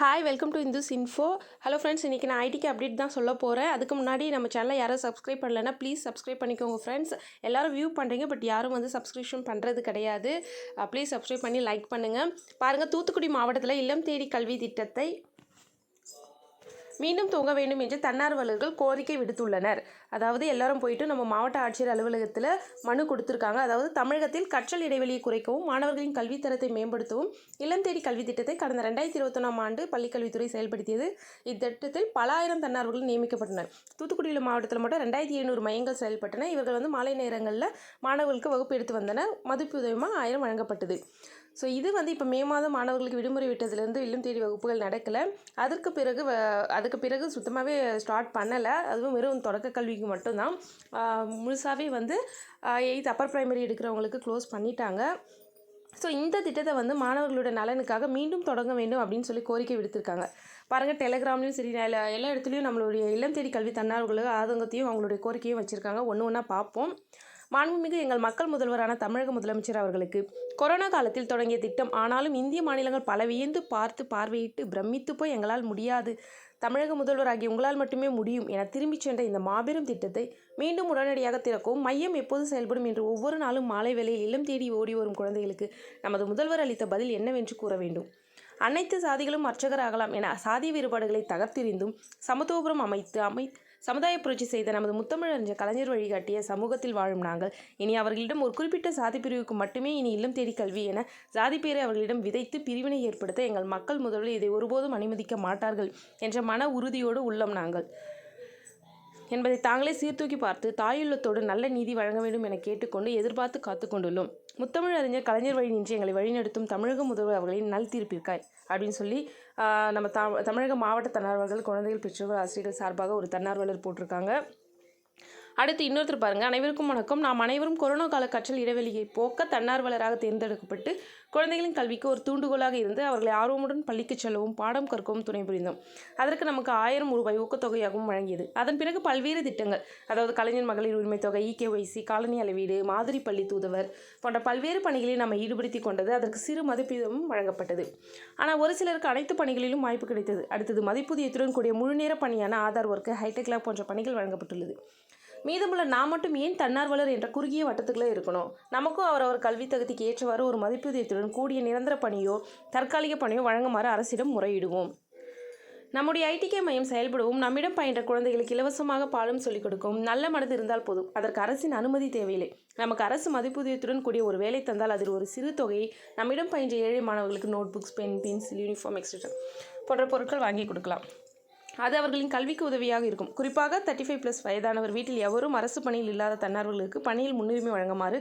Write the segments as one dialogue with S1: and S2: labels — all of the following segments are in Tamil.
S1: Hi welcome to Indus info hello friends இன்றைக்கி நான் ஐடிக்கு அப்டேட் தான் சொல்ல போகிறேன் அதுக்கு முன்னாடி நம்ம சேனலை யாரும் சப்ஸ்கிரைப் பண்ணலைன்னா ப்ளீஸ் சப்ஸ்கிரைப் பண்ணிக்கோங்க ஃப்ரெண்ட்ஸ் எல்லோரும் வியூ பண்ணுறீங்க பட் யாரும் வந்து சப்ஸ்கிரிப்ஷன் பண்ணுறது கிடையாது. ப்ளீஸ் சப்ஸ்கிரைப் பண்ணி லைக் பண்ணுங்கள் பாருங்கள் தூத்துக்குடி மாவட்டத்தில் இல்லம் தேடி கல்வி திட்டத்தை மீண்டும் துவங்க வேண்டும் என்று தன்னார்வலர்கள் கோரிக்கை விடுத்துள்ளனர். அதாவது எல்லாரும் போயிட்டு நம்ம மாவட்ட ஆட்சியர் அலுவலகத்தில் மனு கொடுத்துருக்காங்க. அதாவது தமிழகத்தில் கற்றல் இடைவெளியை குறைக்கவும் மாணவர்களின் கல்வித்தரத்தை மேம்படுத்தவும் இளம் தேடி கல்வி திட்டத்தை கடந்த ரெண்டாயிரத்தி இருபத்தொன்னாம் ஆண்டு பள்ளிக்கல்வித்துறை செயல்படுத்தியது. இத்திட்டத்தில் பல ஆயிரம் தன்னார்வர்கள் நியமிக்கப்பட்டனர். தூத்துக்குடியில் மாவட்டத்தில் மட்டும் ரெண்டாயிரத்தி எழுநூறு மையங்கள் செயல்பட்டன. இவர்கள் வந்து மாலை நேரங்களில் மாணவர்களுக்கு வகுப்பு எடுத்து வந்தனர். மதிப்பு உதவியமாக ஆயிரம் வழங்கப்பட்டது. ஸோ இது வந்து இப்போ மே மாதம் மாணவர்களுக்கு விடுமுறை விட்டதுலேருந்து இல்லம் தேடி வகுப்புகள் நடக்கலை. அதற்கு பிறகு அதுக்கு பிறகு சுத்தமாகவே ஸ்டார்ட் பண்ணலை. அதுவும் வெறும் தொடக்க கல்விக்கு மட்டும்தான். முழுசாகவே வந்து எயித் அப்பர் ப்ரைமரி எடுக்கிறவங்களுக்கு க்ளோஸ் பண்ணிட்டாங்க. ஸோ இந்த திட்டத்தை வந்து மாணவர்களோட நலனுக்காக மீண்டும் தொடங்க வேண்டும் அப்படின்னு சொல்லி கோரிக்கை விடுத்திருக்காங்க. பாருங்கள் டெலிகிராம்லையும் சரி எல்லா எல்லா இடத்துலையும் நம்மளுடைய இல்லம் தேடி கல்வி தன்னார்வர்களுக்கு ஆதங்கத்தையும் அவங்களுடைய கோரிக்கையும் வச்சுருக்காங்க. ஒன்று ஒன்றா பார்ப்போம். மாண்புமிகு எங்கள் மக்கள் முதல்வரான தமிழக முதலமைச்சர் அவர்களுக்கு கொரோனா காலத்தில் தொடங்கிய திட்டம் ஆனாலும் இந்திய மாநிலங்கள் பல வியந்து பார்த்து பார்வையிட்டு பிரமித்து போய் எங்களால் முடியாது. தமிழக முதல்வராகி உங்களால் மட்டுமே முடியும் என திரும்பிச் சென்ற இந்த மாபெரும் திட்டத்தை மீண்டும் உடனடியாக திறக்கவும் மையம் எப்போது செயல்படும் என்று ஒவ்வொரு நாளும் மாலை வேளையில் இல்லம் தேடி ஓடி வரும் குழந்தைகளுக்கு நமது முதல்வர் அளித்த பதில் என்னவென்று கூற வேண்டும். அனைத்து சாதிகளும் அர்ச்சகராகலாம் என சாதி வேறுபாடுகளை தகர்த்தெறிந்தும் சமத்துவபுரம் அமைத்து அமை சமுதாய புரட்சி செய்த நமது முத்தமிழறிஞர் கலைஞர் வழிகாட்டிய சமூகத்தில் வாழும் நாங்கள். இனி அவர்களிடம் ஒரு குறிப்பிட்ட சாதி பிரிவுக்கு மட்டுமே இனி இல்லம் தேடி கல்வி என சாதி பேரை அவர்களிடம் விதைத்து பிரிவினை ஏற்படுத்த எங்கள் மக்கள் முதல்வர் இதை ஒருபோதும் அனுமதிக்க மாட்டார்கள் என்ற மன உறுதியோடு உள்ளம் நாங்கள். என்பதை தாங்களே சீர்தூக்கி பார்த்து தாயுள்ளத்தோடு நல்ல நீதி வழங்க வேண்டும் என கேட்டுக்கொண்டு எதிர்பார்த்து காத்து கொண்டுள்ளோம் முத்தமிழ் அறிஞர் கலைஞர் வழி நின்று எங்களை வழிநடத்தும் தமிழக முதல்வர் அவர்களின் நல் தீர்ப்பிற்காய் அப்படின்னு சொல்லி நம்ம தமிழக மாவட்ட தன்னார்வலர்கள் குழந்தைகள் பெற்றோர்கள் ஆசிரியர்கள் சார்பாக ஒரு தன்னார்வலர் போட்டிருக்காங்க. அடுத்து இன்னொருத்தர் பாருங்கள் அனைவருக்கும் வணக்கம். நாம் அனைவரும் கொரோனா கால கற்றல் இடைவெளியை போக்க தன்னார்வலராக தேர்ந்தெடுக்கப்பட்டு குழந்தைகளின் கல்விக்கு ஒரு தூண்டுகோலாக இருந்து அவர்களை ஆர்வமுடன் பள்ளிக்கு செல்லவும் பாடம் கற்கவும் துணை புரிந்தோம் அதற்கு நமக்கு ஆயிரம் ரூபாய் ஊக்கத்தொகையாகவும் வழங்கியது. அதன் பிறகு பல்வேறு திட்டங்கள் அதாவது கலைஞர் மகளிர் உரிமைத் தொகை இகேஒய்சி காலனி அளவீடு மாதிரி பள்ளி தூதுவர் போன்ற பல்வேறு பணிகளில் நம்ம ஈடுபடுத்தி கொண்டது. அதற்கு சிறு மதிப்பீதமும் வழங்கப்பட்டது. ஆனால் ஒரு சிலருக்கு அனைத்து பணிகளிலும் வாய்ப்பு கிடைத்தது. அடுத்தது மதிப்புதியத்துடன் கூடிய முழுநேர பணியான Aadhaar work hi tech lab போன்ற பணிகள் வழங்கப்பட்டுள்ளது. மீதமுள்ள நான் மட்டும் ஏன் தன்னார்வலர் என்ற குறுகிய வட்டத்துக்குள்ளே இருக்கணும்? நமக்கும் அவர் அவர் கல்வி தகுதிக்கு ஏற்றவாறு ஒரு மதிப்பீதியத்துடன் கூடிய நிரந்தர பணியோ தற்காலிக பணியோ வழங்குமாறு அரசிடம் முறையிடுவோம். நம்முடைய ஐடிகே மையம் செயல்படவும். நம்மிடம் பயின்ற குழந்தைகளுக்கு இலவசமாக பாலும் சொல்லிக் கொடுக்கவும் நல்ல மனது இருந்தால் போதும். அதற்கு அரசின் அனுமதி தேவையில்லை. நமக்கு அரசு மதிப்பூதியத்துடன் கூடிய ஒரு வேலை தந்தால் அதில் ஒரு சிறு தொகையை நம்மிடம் பயின்ற ஏழை மாணவர்களுக்கு note books pen pencil uniform etcetera போன்ற பொருட்கள் வாங்கி கொடுக்கலாம். அது அவர்களின் கல்விக்கு உதவியாக இருக்கும். குறிப்பாக தேர்ட்டி ஃபைவ் ப்ளஸ் வயதானவர் வீட்டில் எவரும் அரசு பணியில் இல்லாத தன்னார்வர்களுக்கு பணியில் முன்னுரிமை வழங்குமாறு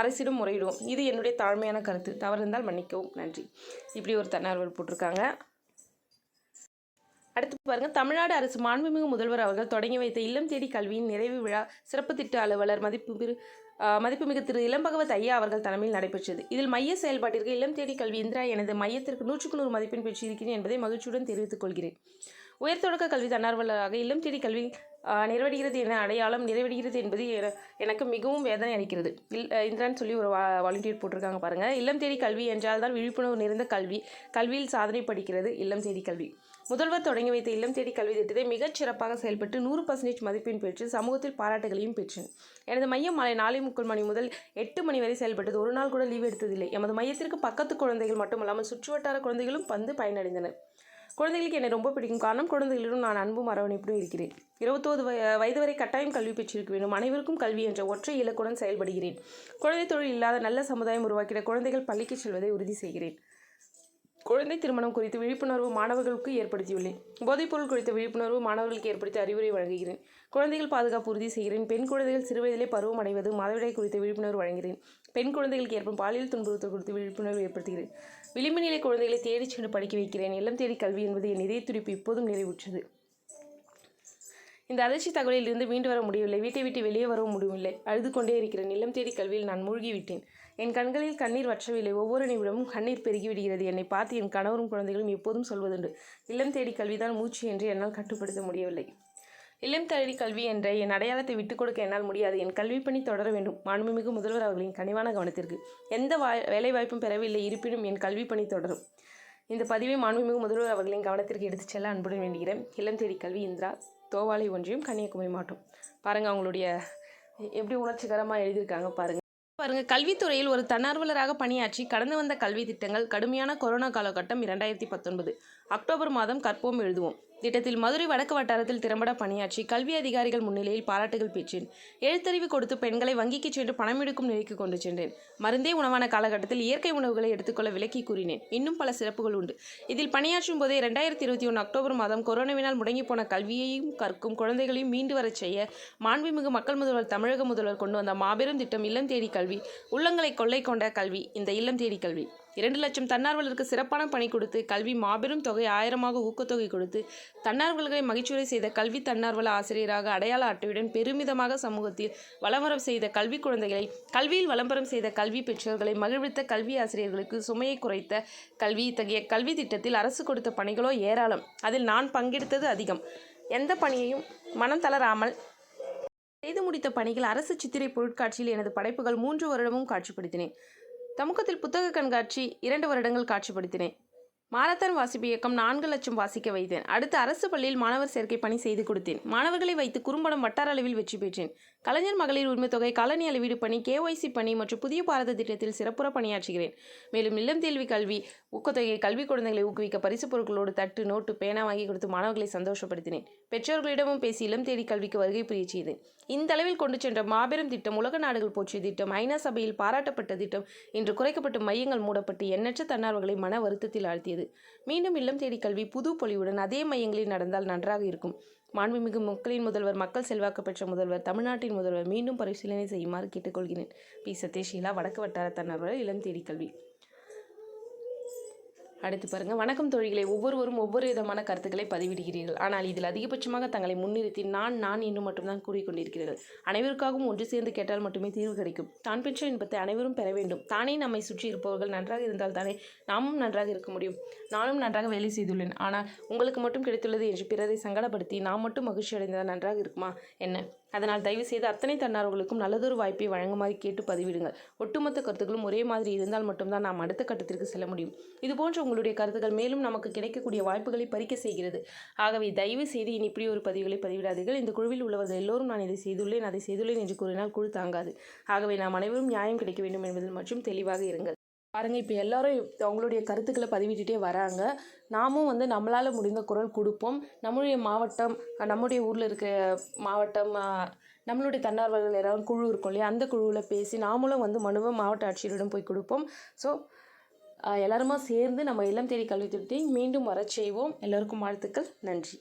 S1: அரசிடம் முறையிடுவோம். இது என்னுடைய தாழ்மையான கருத்து. தவறிருந்தால் மன்னிக்கவும். நன்றி. இப்படி ஒரு தன்னார்வல் போட்டிருக்காங்க. அடுத்து பாருங்க. தமிழ்நாடு அரசு மாண்புமிகு முதல்வர் அவர்கள் தொடங்கி வைத்த இல்லம் தேடி கல்வியின் நிறைவு விழா சிறப்பு திட்ட அலுவலர் மதிப்பு மதிப்புமிகு திரு இளம்பகவத் ஐயா அவர்கள் தலைமையில் நடைபெற்றது. இதில் மைய செயல்பாட்டிற்கு இளம் தேடி கல்வி இந்திரா எனது மையத்திற்கு நூற்றுக்கு நூறு மதிப்பெண் பெற்றிருக்கிறேன் என்பதை மகிழ்ச்சியுடன் தெரிவித்துக் கொள்கிறேன். உயர்தொடக்க கல்வி தன்னார்வலராக இல்லம் தேடி கல்வி ஆஹ், நிறைவடைகிறது என அடையாளம் நிறைவடைகிறது என்பது என- எனக்கு மிகவும் வேதனை அளிக்கிறது. இல் இந்திரான்னு சொல்லி ஒரு வாலண்டியர் போட்டிருக்காங்க பாருங்கள் இல்லம் தேடி கல்வி என்றால் தான் விழிப்புணர்வு நிறைந்த கல்வி கல்வியில் சாதனை படிக்கிறது இல்லம் தேடி கல்வி. முதல்வர் தொடங்கி வைத்த இல்லம் தேடி கல்வி திட்டத்தை மிகச் சிறப்பாக செயல்பட்டு நூறு பர்சன்டேஜ் மதிப்பெண் பெற்று சமூகத்தில் பாராட்டுகளையும் பெற்றேன். எனது மையம் மாலை நாளை முக்கால் மணி முதல் எட்டு மணி வரை செயல்பட்டது. ஒரு நாள் கூட லீவ் எடுத்ததில்லை. எமது மையத்திற்கு பக்கத்து குழந்தைகள் மட்டுமல்லாமல் சுற்றுவட்டார குழந்தைகளும் வந்து பயனடைந்தனர். குழந்தைகளுக்கு என்னை ரொம்ப பிடிக்கும். காரணம் குழந்தைகளிடம் நான் அன்பும் அரவணைப்பும் இருக்கிறேன். இருபத்தோது வய வயது வரை கட்டாயம் கல்வி பெற்றிருக்க வேண்டும். அனைவருக்கும் கல்வி என்ற ஒற்றை இலக்குடன் செயல்படுகிறேன். குழந்தை தொழில் இல்லாத நல்ல சமுதாயம் உருவாக்கிட குழந்தைகள் பள்ளிக்கு செல்வதை உறுதி செய்கிறேன். குழந்தை திருமணம் குறித்து விழிப்புணர்வு மாணவர்களுக்கு ஏற்படுத்தியுள்ளேன். போதைப்பொருள் குறித்த விழிப்புணர்வு மாணவர்களுக்கு ஏற்படுத்தி அறிவுரை வழங்குகிறேன். குழந்தைகள் பாதுகாப்பு உறுதி செய்கிறேன். பெண் குழந்தைகள் சிறுவயதிலே பருவம் அடைவது மாதவிடாய் குறித்த விழிப்புணர்வு வழங்குகிறேன். பெண் குழந்தைகளுக்கு ஏற்படும் பாலியல் துன்புறுத்தல் குறித்து விழிப்புணர்வு ஏற்படுத்துகிறேன். விளிம்பு நிலை குழந்தைகளை தேடிச் சென்று படிக்க வைக்கிறேன். இல்லம் தேடி கல்வி என்பது என் இதய துடிப்பு இப்போதும் நிறைவுற்றது. இந்த அதிர்ச்சி தகவலில் இருந்து மீண்டு வர முடியவில்லை. வீட்டை விட்டு வெளியே வரவும் முடியவில்லை. அழுது கொண்டே இருக்கிறேன். இல்லம் தேடி கல்வியில் நான் மூழ்கிவிட்டேன். என் கண்களில் கண்ணீர் வற்றவில்லை. ஒவ்வொரு நிமிடமும் கண்ணீர் பெருகிவிடுகிறது. என்னை பார்த்து என் கணவரும் குழந்தைகளும் எப்போதும் சொல்வதுண்டு. இல்லம் தேடி கல்விதான் மூச்சு என்று என்னால் கட்டுப்படுத்த முடியவில்லை. இல்லம் தேடி கல்வி என்ற என் அடையாளத்தை விட்டுக் கொடுக்க என்னால் முடியாது. என் கல்வி பணி தொடர வேண்டும். மாண்புமிகு முதல்வர் அவர்களின் கனிவான கவனத்திற்கு. எந்த வாய் வேலை வாய்ப்பும் பெறவில்லை. இருப்பினும் என் கல்வி பணி தொடரும். இந்த பதிவை மாண்புமிகு முதல்வர் அவர்களின் கவனத்திற்கு எடுத்துச் செல்ல அன்புடன் வேண்டுகிறேன். இளம் தேடி கல்வி இந்திரா தோவாளை ஒன்றியம் கன்னியாகுமரி மாவட்டம். பாருங்கள் அவங்களுடைய எப்படி உணர்ச்சிகரமாக எழுதியிருக்காங்க பாருங்கள் பாருங்க கல்வித்துறையில் ஒரு தன்னார்வலராக பணியாற்றி கடந்து வந்த கல்வி திட்டங்கள் கடுமையான கொரோனா காலகட்டம் இரண்டாயிரத்தி பத்தொன்பது. அக்டோபர் மாதம் கற்போம் எழுதுவோம். திட்டத்தில் மதுரை வடக்கு வட்டாரத்தில் திறம்பட பணியாற்றி கல்வி அதிகாரிகள் முன்னிலையில் பாராட்டுகள் பெற்றேன் எழுத்தறிவு கொடுத்து பெண்களை வங்கிக்கு சென்று பணம் எடுக்கும் நிலைக்கு கொண்டு சென்றேன். மருந்தே உணவான காலகட்டத்தில் இயற்கை உணவுகளை எடுத்துக்கொள்ள விலக்கி கூறினேன். இன்னும் பல சிறப்புகள் உண்டு. இதில் பணியாற்றும் போதே இரண்டாயிரத்தி இருபத்தி ஒன்று அக்டோபர் மாதம் கொரோனாவினால் முடங்கி போன கல்வியையும் கற்கும் குழந்தைகளையும் மீண்டு வரச் செய்ய மாண்புமிகு மக்கள் முதல்வர் தமிழக முதல்வர் கொண்டு வந்த மாபெரும் திட்டம் இல்லம் தேடி கல்வி உள்ளங்களை கொள்ளை கொண்ட கல்வி இந்த இல்லம் தேடி கல்வி. இரண்டு லட்சம் தன்னார்வலருக்கு சிறப்பான பணி கொடுத்து கல்வி மாபெரும் தொகை ஆயிரமாக ஊக்கத்தொகை கொடுத்து தன்னார்வலர்களை மகிழ்ச்சியுரை செய்த கல்வி தன்னார்வல ஆசிரியராக அடையாள அட்டையுடன் பெருமிதமாக சமூகத்தில் வளம்பரம் செய்த கல்வி குழந்தைகளை கல்வியில் வளம்பரம் செய்த கல்வி பெற்றோர்களை மகிழ்வித்த கல்வி ஆசிரியர்களுக்கு சுமையை குறைத்த கல்வி இத்தகைய கல்வி திட்டத்தில் அரசு கொடுத்த பணிகளோ ஏராளம். அதில் நான் பங்கெடுத்தது அதிகம். எந்த பணியையும் மனம் தளராமல் செய்து முடித்த பணிகள் அரசு சித்திரை பொருட்காட்சியில் எனது படைப்புகள் மூன்று வருடமும் காட்சிப்படுத்தினேன். சமூகத்தில் புத்தக கண்காட்சி இரண்டு வருடங்கள் காட்சிப்படுத்தினேன். மாரத்தான் வாசிப்பு இயக்கம் நான்கு லட்சம் வாசிக்க வைத்தேன். அடுத்து அரசு பள்ளியில் மாணவர் சேர்க்கை பணி செய்து கொடுத்தேன். மாணவர்களை வைத்து குறும்படம் வட்டார அளவில் வெற்றி பெற்றேன். கலைஞர் மகளிர் உரிமை தொகை காலனி அளவீடு பணி கேஒய்சி பணி மற்றும் புதிய பாரத திட்டத்தில் சிறப்புற பணியாற்றுகிறேன். மேலும் இல்லம் தேல்வி கல்வி ஊக்கத்தொகை கல்வி குழந்தைகளை ஊக்குவிக்க பரிசு பொருட்களோடு தட்டு நோட்டு பேனா வாங்கி கொடுத்து மாணவர்களை சந்தோஷப்படுத்தினேன். பெற்றோர்களிடமும் பேசி இளம் தேடி கல்விக்கு வருகை புரிய செய்தேன். இந்த அளவில் கொண்டு சென்ற மாபெரும் திட்டம் உலக நாடுகள் போற்றிய திட்டம் ஐநா சபையில் பாராட்டப்பட்ட திட்டம் இன்று குறைக்கப்பட்ட மையங்கள் மூடப்பட்டு எண்ணற்ற தன்னார்வர்களை மன வருத்தத்தில் ஆழ்த்தியது. மீண்டும் இல்லம் தேடி கல்வி புது பொலிவுடன் அதே மையங்களில் நடந்தால் நன்றாக இருக்கும். மாண்புமிகு மக்களின் முதல்வர் மக்கள் செல்வாக்கு பெற்ற முதல்வர் தமிழ்நாட்டின் முதல்வர் மீண்டும் பரிசீலனை செய்யுமாறு கேட்டுக்கொள்கிறேன் பி. சத்யஷீலா வடக்கு வட்டார தன்னர்வர் இளம் தேடி கல்வி. அடுத்து பாருங்க. வணக்கம் தோழிகளை. ஒவ்வொருவரும் ஒவ்வொரு விதமான கருத்துக்களை பதிவிடுகிறீர்கள். ஆனால் இதில் அதிகபட்சமாக தங்களை முன்னிறுத்தி நான் நான் என்று மட்டும்தான் கூறிக்கொண்டிருக்கிறீர்கள். அனைவருக்காகவும் ஒன்று சேர்ந்து கேட்டால் மட்டுமே தீர்வு கிடைக்கும். தான் பெற்ற இன்பத்தை அனைவரும் பெற வேண்டும். தானே நம்மை சுற்றி இருப்பவர்கள் நன்றாக இருந்தால் தானே நாமும் நன்றாக இருக்க முடியும். நானும் நன்றாக வேலை செய்துள்ளேன். ஆனால் உங்களுக்கு மட்டும் கிடைத்துள்ளது என்று பிறரை சங்கடப்படுத்தி நான் மட்டும் மகிழ்ச்சி அடைந்தால் நன்றாக இருக்குமா? என்ன? அதனால் தயவு செய்து அத்தனை தன்னார்வர்களுக்கும் நல்லதொரு வாய்ப்பை வழங்குமாறு கேட்டு பதிவிடுங்கள். ஒட்டுமொத்த கருத்துக்களும் ஒரே மாதிரி இருந்தால் மட்டும்தான் நாம் அடுத்த கட்டத்திற்கு செல்ல முடியும். இதுபோன்ற உங்களுடைய கருத்துக்கள் மேலும் நமக்கு கிடைக்கக்கூடிய வாய்ப்புகளை பறிக்க செய்கிறது. ஆகவே தயவு செய்து இனி இப்படி ஒரு பதிவுகளை பதிவிடாதீர்கள். இந்த குழுவில் உள்ளவர்கள் எல்லோரும் நான் இதை செய்துள்ளேன் அதை செய்துள்ளேன் என்று கூறினால் குழு தாங்காது. ஆகவே நாம் அனைவரும் நியாயம் கிடைக்க வேண்டும் என்பதில் மற்றும் தெளிவாக இருங்கள். பாருங்க இப்போ எல்லாரும் அவங்களுடைய கருத்துக்களை பதிவிட்டுட்டே வராங்க. நாமும் வந்து நம்மளால் முடிந்த குரல் கொடுப்போம். நம்முடைய மாவட்டம் நம்முடைய ஊரில் இருக்க மாவட்டம் நம்மளுடைய தன்னார்வலர்கள் யாராவது குழு இருக்கும் இல்லையா? அந்த குழுவில் பேசி நாமளும் வந்து மனுவை மாவட்ட ஆட்சியரிடம் போய் கொடுப்போம். ஸோ எல்லாருமா சேர்ந்து நம்ம இளம் தேடி கல்வி திட்டத்தை மீண்டும் வரச் செய்வோம். எல்லோருக்கும் வாழ்த்துக்கள். நன்றி.